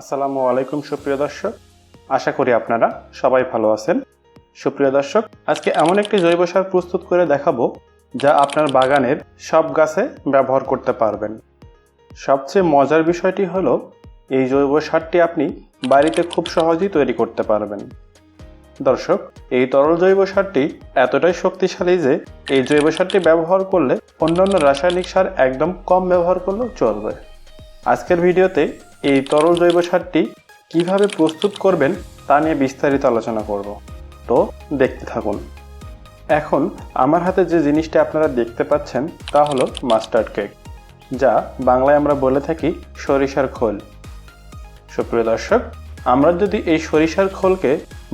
আসসালামু আলাইকুম, সুপ্রিয় দর্শক। আশা করি আপনারা সবাই ভালো আছেন। সুপ্রিয় দর্শক, আজকে এমন একটি জৈব সার প্রস্তুত করে দেখাবো, যা আপনার বাগানের সব গাছে ব্যবহার করতে পারবেন। সবচেয়ে মজার বিষয়টি হলো, এই জৈব সারটি আপনি বাড়িতে খুব সহজেই তৈরি করতে পারবেন। দর্শক, এই তরল জৈব সারটি এতটাই শক্তিশালী যে, এই জৈব সারটি ব্যবহার করলে অন্যান্য রাসায়নিক সার একদম কম ব্যবহার করলেও চলবে। আজকের ভিডিওতে এই তরল জৈব সারটি কীভাবে প্রস্তুত করবেন তা নিয়ে বিস্তারিত আলোচনা করব। তো দেখতে থাকুন। এখন আমার হাতে যে জিনিসটি আপনারা দেখতে পাচ্ছেন তা হলো মাস্টার্ড কেক, যা বাংলায় আমরা বলে থাকি সরিষার খোল। সুপ্রিয় দর্শক, আমরা যদি এই সরিষার খোলকে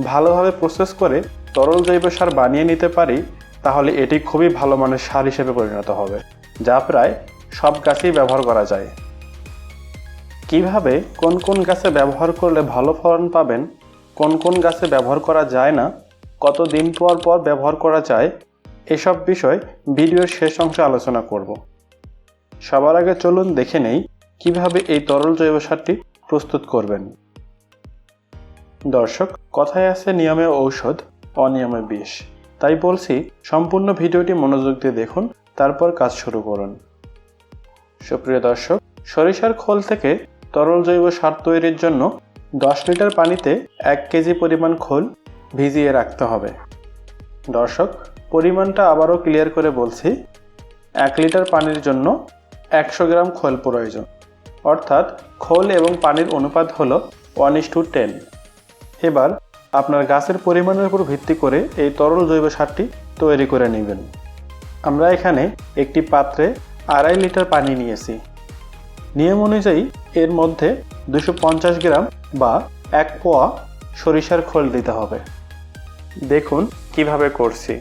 ভালোভাবে প্রসেস করে তরল জৈব সার বানিয়ে নিতে পারি, তাহলে এটি খুবই ভালো মানের সার হিসেবে পরিণত হবে, যা প্রায় সব গাছেই ব্যবহার করা যায়। কীভাবে কোন কোন গাছে ব্যবহার করলে ভালো ফলন পাবেন, কোন কোন গাছে ব্যবহার করা যায় না কত দিন পর পর ব্যবহার করা যায়, এসব বিষয় ভিডিওর শেষ অংশে আলোচনা করব। সবার আগে চলুন দেখে নেই কীভাবে এই তরল জৈব সারটি প্রস্তুত করবেন। দর্শক, কথায় আছে নিয়মে ঔষধ, অনিয়মে বিষ। তাই বলছি, সম্পূর্ণ ভিডিওটি মনোযোগ দিয়ে দেখুন, তারপর কাজ শুরু করুন। সুপ্রিয় দর্শক, সরিষার খোল থেকে তরল জৈব সার তৈরির জন্য দশ লিটার পানিতে এক কেজি পরিমাণ খোল ভিজিয়ে রাখতে হবে। দর্শক, পরিমাণটা আবারও ক্লিয়ার করে বলছি, এক লিটার পানির জন্য একশো গ্রাম খোল প্রয়োজন। অর্থাৎ খোল এবং পানির অনুপাত হল ওয়ান ইস টু টেন এবার আপনার গাছের পরিমাণের উপর ভিত্তি করে এই তরল জৈব সারটি তৈরি করে নেবেন। আমরা এখানে একটি পাত্রে আড়াই লিটার পানি নিয়েছি। নিয়ম অনুযায়ী এর মধ্যে দুশো গ্রাম বা এক পোয়া সরিষার খোল দিতে হবে। দেখুন কীভাবে করছি।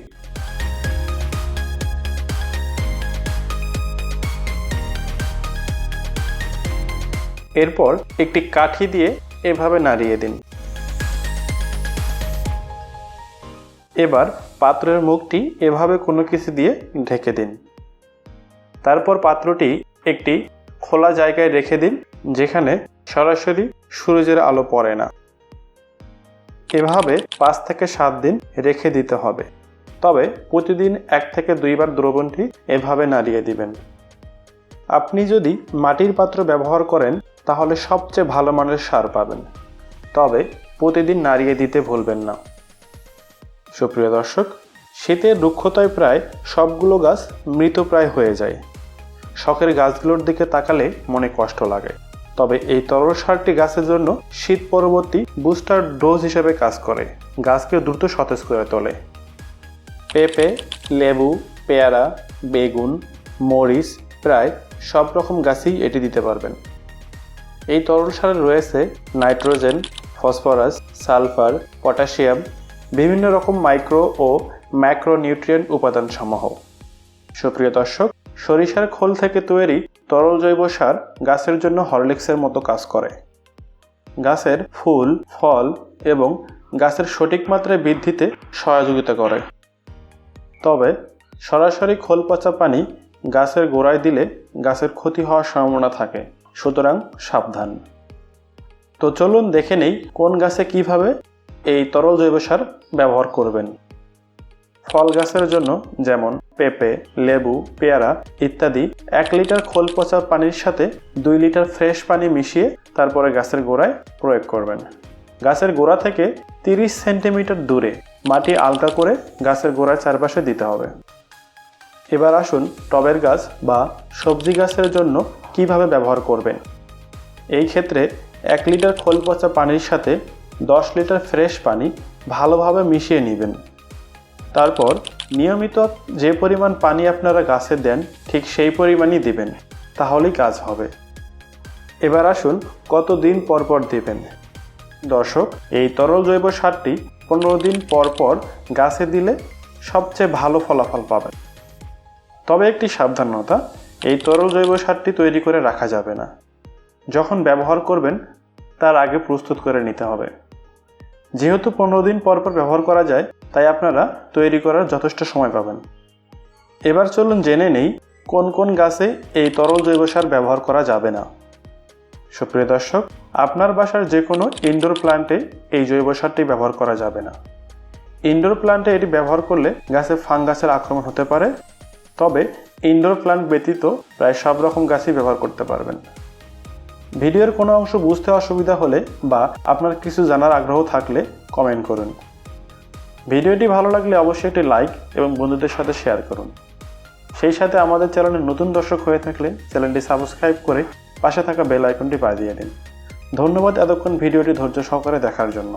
এরপর একটি কাঠি দিয়ে এভাবে নাড়িয়ে দিন। এবার পাত্রের মুখটি এভাবে কোনো কিছু দিয়ে ঢেকে দিন। তারপর পাত্রটি একটি খোলা জায়গায় রেখে দিন, যেখানে সরাসরি সূর্যের আলো পড়ে না। এভাবে পাঁচ থেকে সাত দিন রেখে দিতে হবে। তবে প্রতিদিন এক থেকে দুইবার দ্রবণটি এভাবে নাড়িয়ে দিবেন। আপনি যদি মাটির পাত্র ব্যবহার করেন, তাহলে সবচেয়ে ভালো মানের সার পাবেন। তবে প্রতিদিন নাড়িয়ে দিতে ভুলবেন না। সুপ্রিয় দর্শক, শীতের রুক্ষতায় প্রায় সবগুলো গাছ মৃতপ্রায় হয়ে যায়। শখের গাছগুলোর দিকে তাকালে মনে কষ্ট লাগে। তবে এই তরল সারটি গাছের জন্য শীত পরবর্তী বুস্টার ডোজ হিসেবে কাজ করে। গাছকে দ্রুত সতেজ করে তোলে। পেঁপে, লেবু, পেয়ারা, বেগুন, মরিচ প্রায় সব রকম গাছেই এটি দিতে পারবেন। এই তরল সারে রয়েছে নাইট্রোজেন, ফসফরাস, সালফার, পটাশিয়াম, বিভিন্ন রকম মাইক্রো ও ম্যাক্রোনিউট্রিয়েন্ট উপাদান সমূহ সুপ্রিয় দর্শক সরিষার খোল থেকে তৈরি তরল জৈব সার গাছের জন্য হরলিক্সের মতো কাজ করে। গাছের ফুল, ফল এবং গাছের সঠিক মাত্রায় বৃদ্ধিতে সহযোগিতা করে। তবে সরাসরি খোল পচা পানি গাছের গোড়ায় দিলে গাছের ক্ষতি হওয়ার সম্ভাবনা থাকে, সুতরাং সাবধান। তো চলুন দেখে নেই কোন গাছে কীভাবে এই তরল জৈব সার ব্যবহার করবেন। ফল গাছের জন্য যেমন পেঁপে, লেবু, পেয়ারা ইত্যাদি এক লিটার খোল পচা পানির সাথে দুই লিটার ফ্রেশ পানি মিশিয়ে তারপরে গাছের গোড়ায় প্রয়োগ করবেন। গাছের গোড়া থেকে তিরিশ সেন্টিমিটার দূরে মাটি আলগা করে গাছের গোড়ার চারপাশে দিতে হবে। এবার আসুন টবের গাছ বা সবজি গাছের জন্য কীভাবে ব্যবহার করবেন। এই ক্ষেত্রে এক লিটার খোল পচা পানির সাথে দশ লিটার ফ্রেশ পানি ভালোভাবে মিশিয়ে নেবেন। তারপর নিয়মিত যে পরিমাণ পানি আপনারা গাছে দেন, ঠিক সেই পরিমাণই দিবেন। তাহলেই কাজ হবে। এবার আসুন কত দিন পর পর দিবেন। দর্শক, এই তরল জৈব সারটি পনেরো দিন পর পর গাছে দিলে সবচেয়ে ভালো ফলাফল পাবেন। তবে একটি সাবধানতা, এই তরল জৈব সারটি তৈরি করে রাখা যাবে না। যখন ব্যবহার করবেন, তার আগে প্রস্তুত করে নিতে হবে। যেহেতু পনেরো দিন পর পর ব্যবহার করা যায়, তাই আপনারা তৈরি করার যথেষ্ট সময় পাবেন। এবার চলুন জেনে নেই কোন কোন গাছে এই তরল জৈব সার ব্যবহার করা যাবে না। সুপ্রিয় দর্শক, আপনার বাসার যে কোনো ইনডোর প্ল্যান্টে এই জৈব সারটি ব্যবহার করা যাবে না। ইনডোর প্ল্যান্টে এটি ব্যবহার করলে গাছে ফাঙ্গাসের আক্রমণ হতে পারে, তবে ইনডোর প্ল্যান্ট ব্যতীত প্রায় সব রকম গাছই ব্যবহার করতে পারবেন। ভিডিওর কোনো অংশ বুঝতে অসুবিধা হলে বা আপনার কিছু জানার আগ্রহ থাকলে কমেন্ট করুন। ভিডিওটি ভালো লাগলে অবশ্যই একটি লাইক এবং বন্ধুদের সাথে শেয়ার করুন। সেই সাথে আমাদের চ্যানেলের নতুন দর্শক হয়ে থাকলে চ্যানেলটি সাবস্ক্রাইব করে পাশে থাকা বেল আইকনটি বাজিয়ে দিন। ধন্যবাদ এতক্ষণ ভিডিওটি ধৈর্য সহকারে দেখার জন্য।